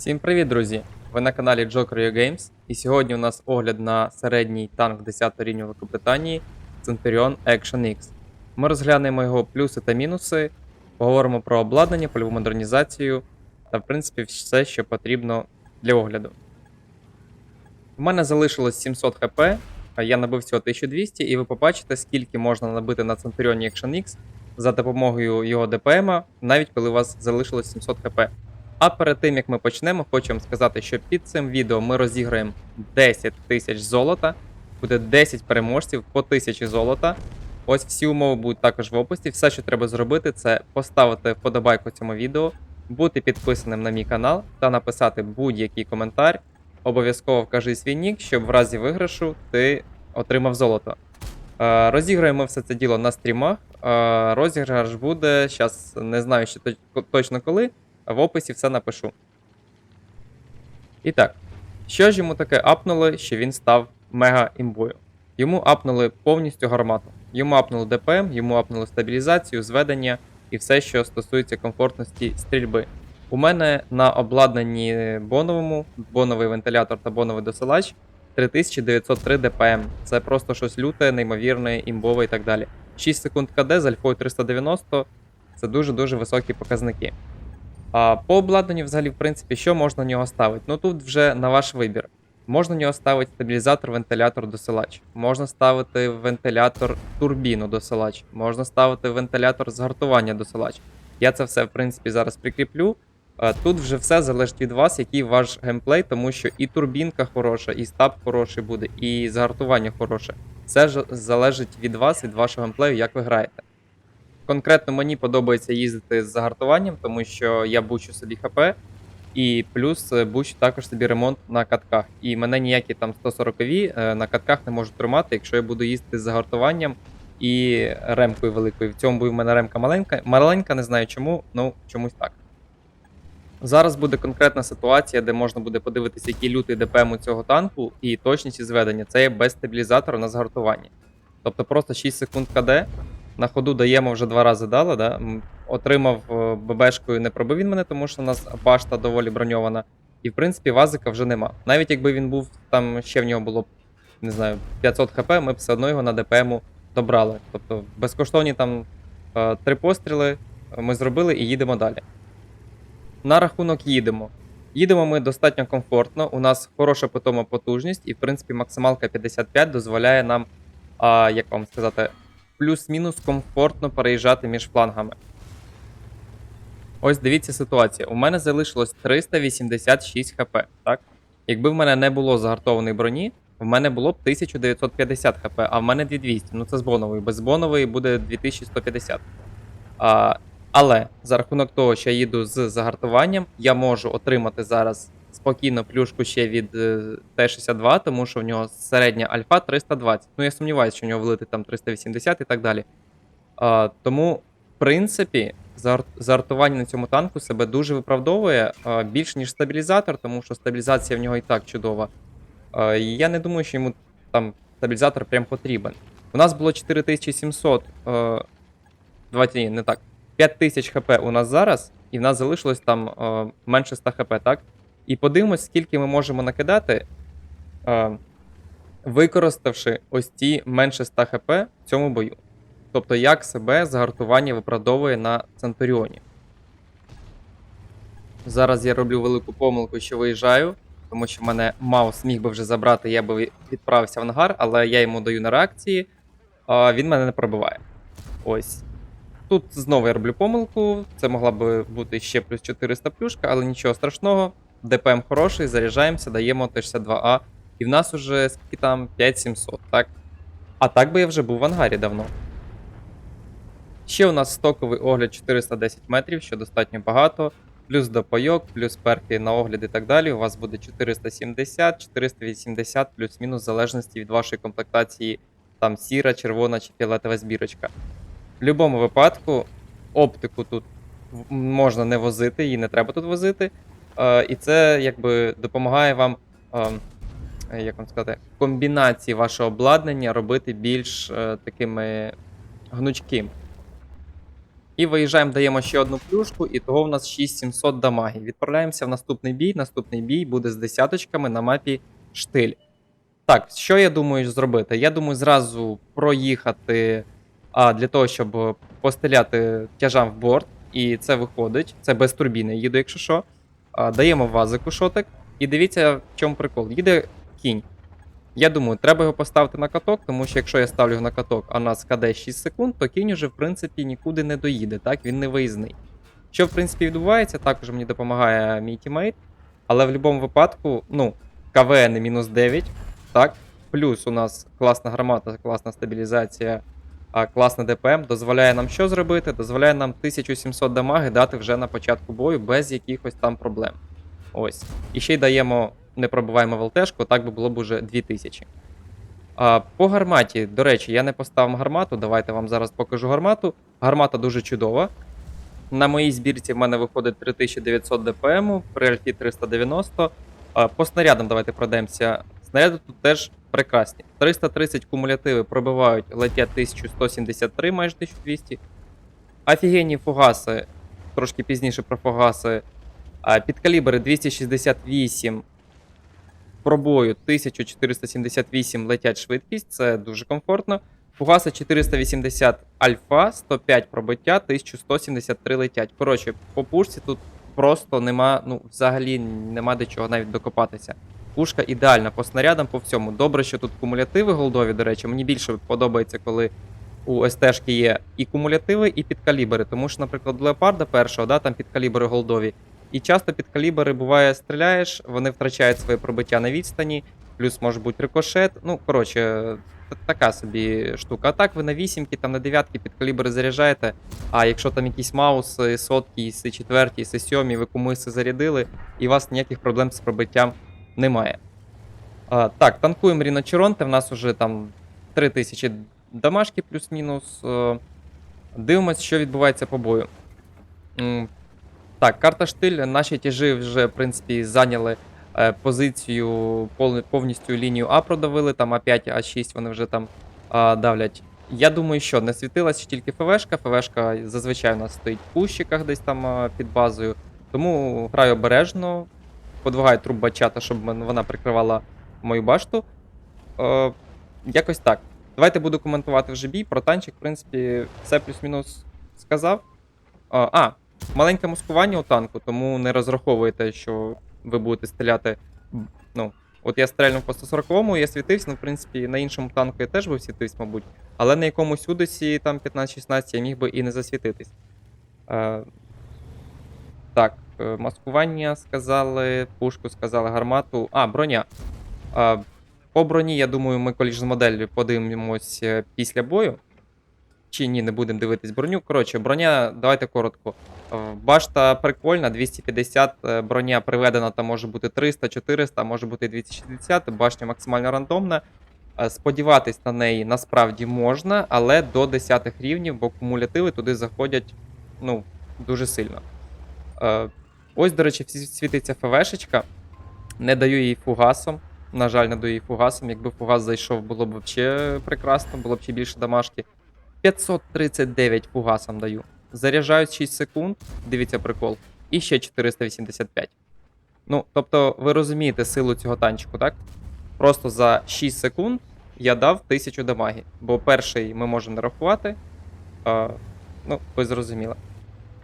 Всім привіт, друзі! Ви на каналі Joker Games, і сьогодні у нас огляд на середній танк 10 рівня Великобританії Centurion Action X. Ми розглянемо його плюси та мінуси, поговоримо про обладнання, польову модернізацію та, в принципі, все, що потрібно для огляду. У мене залишилось 700 хп, я набив всього 1200, і ви побачите, скільки можна набити на Centurion Action X за допомогою його ДПМ, навіть коли у вас залишилось 700 хп. А перед тим як ми почнемо, хочу вам сказати, що під цим відео ми розіграємо 10 тисяч золота. Буде 10 переможців по 1000 золота. Ось всі умови будуть також в описі. Все, що треба зробити, це поставити вподобайку цьому відео, бути підписаним на мій канал та написати будь-який коментар. Обов'язково вкажи свій нік, щоб в разі виграшу ти отримав золото. Е, Розіграємо все це діло на стрімах. Е, Розіграш буде, зараз не знаю ще точно коли. В описі все напишу. І так, що ж йому таке апнули, що він став мега імбою? Йому апнули повністю гармату. Йому апнули ДПМ, йому апнули стабілізацію, зведення і все, що стосується комфортності стрільби. У мене на обладнанні боновому, боновий вентилятор та боновий досилач 3903 ДПМ. Це просто щось люте, неймовірне, імбове і так далі. 6 секунд КД з альфою 390 це дуже-дуже високі показники. А по обладнанню, взагалі, в принципі, що можна на нього ставити? Ну тут вже на ваш вибір. Можна на нього ставити стабілізатор, вентилятор, досилач. Можна ставити вентилятор турбіну досилач. Можна ставити вентилятор згартування досилач. Я це все, в принципі, зараз прикріплю. Тут вже все залежить від вас, який ваш геймплей, тому що і турбінка хороша, і стаб хороший буде, і згартування хороше. Все ж залежить від вас, від вашого геймплею, як ви граєте. Конкретно мені подобається їздити з загартуванням, тому що я бучу собі ХП, і плюс е, бучу також собі ремонт на катках. І мене ніякі там 140-ві е, на катках не можуть тримати, якщо я буду їздити з загартуванням і ремкою великою. В цьому в мене ремка маленька. Маленька, не знаю чому, ну чомусь так. Зараз буде конкретна ситуація, де можна буде подивитися, який лютий ДПМ у цього танку і точність зведення. Це є без стабілізатора на згартуванні. Тобто просто 6 секунд КД. На ходу даємо вже два рази дали, да? Отримав е, ББшкою, не пробив він мене, тому що у нас башта доволі броньована. І в принципі вазика вже нема. Навіть якби він був, там ще в нього було не знаю, 500 хп, ми б все одно його на ДПМу добрали. Тобто безкоштовні там е, три постріли ми зробили і їдемо далі. На рахунок їдемо. Їдемо ми достатньо комфортно. У нас хороша питома потужність, і в принципі максималка 55 дозволяє нам, а, як вам сказати, плюс-мінус комфортно переїжджати між флангами. Ось дивіться ситуація. У мене залишилось 386 хп, так? Якби в мене не було загартованої броні, в мене було б 1950 хп, а в мене 2200. Ну це з бонової. Без бонової буде 2150. А, але за рахунок того, що я їду з загартуванням, я можу отримати зараз спокійно плюшку ще від е, Т-62, тому що в нього середня альфа 320. Ну я сумніваюся, що в нього влити там 380 і так далі. А, тому, в принципі, зартування на цьому танку себе дуже виправдовує а, більш ніж стабілізатор, тому що стабілізація в нього і так чудова. А, і я не думаю, що йому там стабілізатор прям потрібен. У нас було 4700. Е, давайте ні, не так. 5000 хп у нас зараз, і в нас залишилось там е, менше 100 хп, так? І подивимось, скільки ми можемо накидати, е, використавши ось ці менше 100 хп в цьому бою. Тобто, як себе загартування виправдовує на Центуріоні. Зараз я роблю велику помилку, що виїжджаю, тому що мене Маус міг би вже забрати, я би відправився в ангар, але я йому даю на реакції, а він мене не пробиває. Ось. Тут знову я роблю помилку. Це могла би бути ще плюс 400 плюшка, але нічого страшного. ДПМ хороший, заряджаємося, даємо Т-62А. І в нас уже скільки там 5700, так? А так би я вже був в ангарі давно. Ще у нас стоковий огляд 410 метрів, що достатньо багато. Плюс допайок, плюс перки на огляд і так далі. У вас буде 470, 480, плюс-мінус в залежності від вашої комплектації, там сіра, червона чи фіолетова збірочка. В будь-якому випадку оптику тут можна не возити, її не треба тут возити. Е, і це якби допомагає вам, е, як вам сказати, комбінації вашого обладнання робити більш е, такими гнучким. І виїжджаємо, даємо ще одну плюшку, і того в нас 6700 дамаги. Відправляємося в наступний бій. Наступний бій буде з десяточками на мапі штиль. Так, що я думаю зробити? Я думаю, зразу проїхати а, для того, щоб постріляти тяжам в борт. І це виходить. Це без турбіни їду, якщо що. Даємо вазику шотик. І дивіться, в чому прикол. Їде кінь. Я думаю, треба його поставити на каток, тому що якщо я ставлю його на каток, а нас КД 6 секунд, то кінь уже, в принципі, нікуди не доїде, так? Він не виїзний. Що, в принципі, відбувається, також мені допомагає мій тімейт. Але в будь-якому випадку, ну, КВН мінус 9, так? Плюс у нас класна гармата, класна стабілізація, а ДПМ дозволяє нам що зробити? Дозволяє нам 1700 дамаги дати вже на початку бою без якихось там проблем. Ось. І ще й даємо, не пробиваємо ВЛТшку, так би було б уже 2000. А, по гарматі, до речі, я не поставив гармату. Давайте вам зараз покажу гармату. Гармата дуже чудова. На моїй збірці в мене виходить 3900 ДПМ, при альті 390. А, по снарядам давайте пройдемося. Снаряди тут теж прекрасні. 330 кумулятиви пробивають, летять 1173, майже 1200. Офігенні фугаси, трошки пізніше про фугаси. Підкалібри 268 пробою 1478 летять швидкість, це дуже комфортно. Фугаси 480 альфа, 105 пробиття, 1173 летять. Коротше, по пушці тут просто нема, ну, взагалі нема до чого навіть докопатися. Пушка ідеальна по снарядам, по всьому. Добре, що тут кумулятиви голдові, до речі. Мені більше подобається, коли у СТ-шки є і кумулятиви, і підкалібри. Тому що, наприклад, леопарда першого, да, там підкалібри голдові. І часто під калібри буває стріляєш, вони втрачають своє пробиття на відстані, плюс може бути рикошет. Ну, коротше, така собі штука. А так ви на вісімки, там на дев'ятки під калібри заряджаєте. А якщо там якісь мауси, сотки, си четверті, си сьомі, ви комуси зарядили, і у вас ніяких проблем з пробиттям немає. А, так, танкуємо Ріночеронте, в нас вже там 3000 дамашки плюс-мінус. Е, Дивимось, що відбувається по бою. Так, карта штиль. Наші тяжі вже, в принципі, зайняли е, позицію повністю лінію А продавили, там А5, А6 вони вже там давлять. Я думаю, що не світилась тільки ФВшка. ФВшка зазвичай у нас стоїть в кущиках десь там під базою. Тому граю обережно, подвигаю труб бачата, щоб вона прикривала мою башту. Е, якось так. Давайте буду коментувати вже бій. Про танчик, в принципі, все плюс-мінус сказав. А, а, маленьке маскування у танку, тому не розраховуйте, що ви будете стріляти. Ну, от я стрельнув по 140-му, я світився, ну, в принципі, на іншому танку я теж би світився, мабуть. Але на якомусь Удесі там 15-16 я міг би і не засвітитись. Е, так, е, маскування сказали, пушку сказали, гармату. А, броня. Е, по броні, я думаю, ми коліж з моделлю подивимось е, після бою. Чи ні, не будемо дивитись броню. Коротше, броня, давайте коротко. Е, Башта прикольна, 250, е, броня приведена, там може бути 300, 400, може бути 260, башня максимально рандомна. Е, Сподіватись на неї насправді можна, але до 10 рівнів, бо кумулятиви туди заходять ну, дуже сильно. Ось, до речі, світиться ФВшечка. Не даю їй фугасом. На жаль, не даю їй фугасом. Якби фугас зайшов, було б взагалі прекрасно, було б ще більше дамашки. 539 фугасом даю. Заряджаю 6 секунд, дивіться прикол, і ще 485. Ну, тобто, ви розумієте силу цього танчику, так? Просто за 6 секунд я дав 1000 дамаги. Бо перший ми можемо не рахувати. А, ну, ви зрозуміли.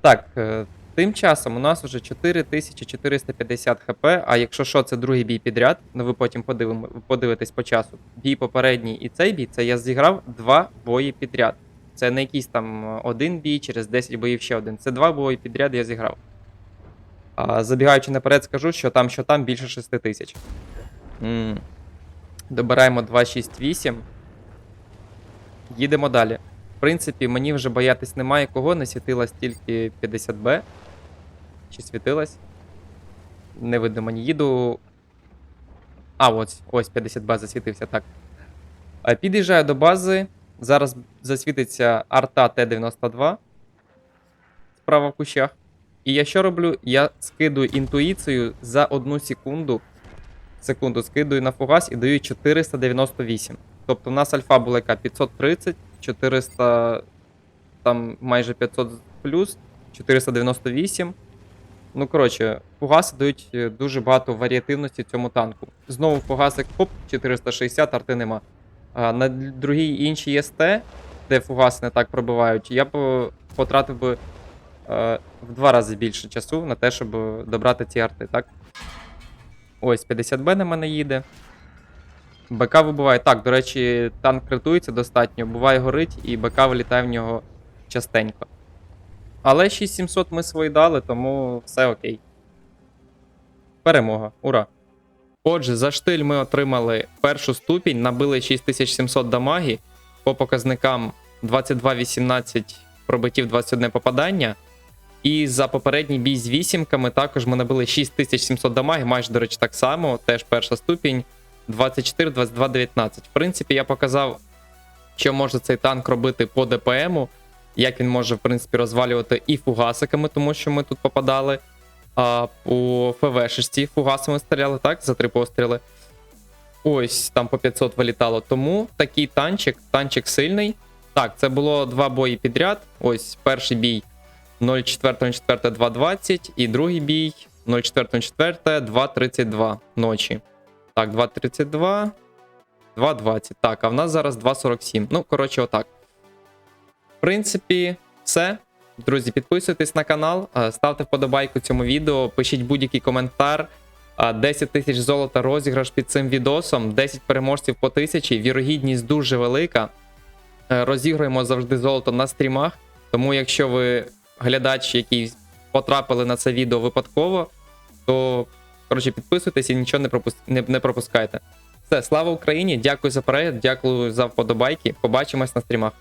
Так, е, тим часом у нас вже 4450 хп, а якщо що, це другий бій підряд, ну ви потім подивимо, подивитесь по часу. Бій попередній і цей бій, це я зіграв два бої підряд. Це не якийсь там е, один бій, через 10 боїв ще один. Це два бої підряд я зіграв. А, забігаючи наперед, скажу, що там, що там більше 6 тисяч. Добираємо 268. Їдемо далі. В принципі, мені вже боятись немає кого, не світилась тільки 50Б. Чи світилась? Не видно мені. Їду. А, ось, ось 50Б засвітився, так. Е, Під'їжджаю до бази. Зараз засвітиться арта Т-92. Справа в кущах. І я що роблю? Я скидую інтуїцію за одну секунду. Секунду скидую на фугас і даю 498. Тобто в нас альфа була яка 530, 400, там майже 500 з 498. Ну, коротше, фугаси дають е, дуже багато варіативності цьому танку. Знову фугасик хоп, 460, арти нема. А на другій іншій ЄСТ, де фугаси не так пробивають, я б е, потратив би е, в два рази більше часу на те, щоб добрати ці арти, так? Ось, 50Б на мене їде. БК вибиває. Так, до речі, танк критується достатньо, буває горить, і БК вилітає в нього частенько. Але 6700 ми свої дали, тому все окей. Перемога. Ура! Отже, за штиль ми отримали першу ступінь, набили 6700 дамаги по показникам 22-18 пробиттів 21 попадання. І за попередній бій з вісімками також ми набили 6700 дамаги, майже, до речі, так само, теж перша ступінь 24, 22, 19. В принципі, я показав, що може цей танк робити по ДПМу, як він може, в принципі, розвалювати і фугасиками, тому що ми тут попадали. А по ФВ-шесті фугасами стріляли, так, за три постріли. Ось там по 500 вилітало. Тому такий танчик, танчик сильний. Так, це було два бої підряд. Ось перший бій 04.04.220 і другий бій 04.04.232 ночі. Так, 2.32, 2.20. Так, а в нас зараз 2.47. Ну, коротше, отак. В принципі, все. Друзі, підписуйтесь на канал, е, ставте вподобайку цьому відео, пишіть будь-який коментар. Е, 10 тисяч золота розіграш під цим відосом, 10 переможців по тисячі. Вірогідність дуже велика. Е, Розігруємо завжди золото на стрімах. Тому, якщо ви глядач, який потрапили на це відео випадково, то коротше підписуйтесь і нічого не, пропус... не, не пропускайте. Все, слава Україні! Дякую за перегляд, дякую за вподобайки. Побачимось на стрімах.